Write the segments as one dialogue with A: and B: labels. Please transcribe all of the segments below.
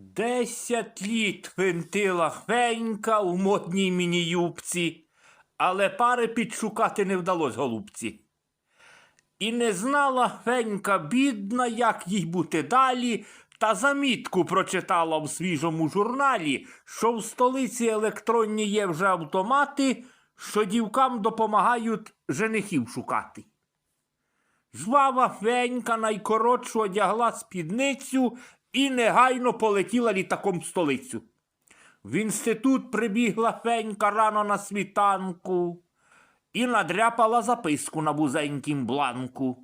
A: Десять літ фентила хвенька у модній міні-юбці, але пари підшукати не вдалось голубці. І не знала фенька бідна, як їй бути далі, та замітку прочитала в свіжому журналі, що в столиці електронні є вже автомати, що дівкам допомагають женихів шукати. Жвава фенька найкоротшу одягла спідницю і негайно полетіла літаком в столицю. В інститут прибігла фенька рано на світанку і надряпала записку на вузенькім бланку.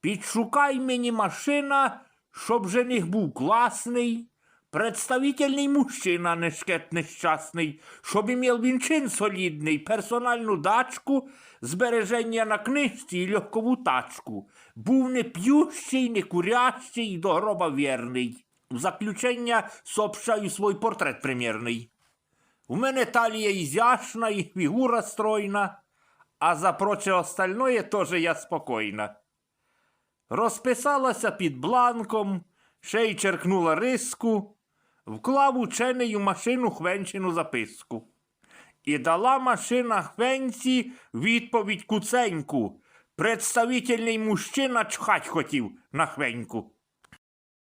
A: Підшукай мені машина, щоб жених був класний, представительний мужчина, не шкет нещасний, щоб імел він чин солідний, персональну дачку, збереження на книжці і легкову тачку. Був не п'ющий, не курящий, і до гроба вірний. В заключення сообщаю свій портрет примірний. У мене талія изящна і фігура стройна, а за проче остальное тоже я спокійна. Розписалася під бланком, ще й черкнула риску, вклав учений у машину хвенчину записку. І дала машина хвенці відповідь куценьку. Представительний мужчина чхать хотів на хвеньку.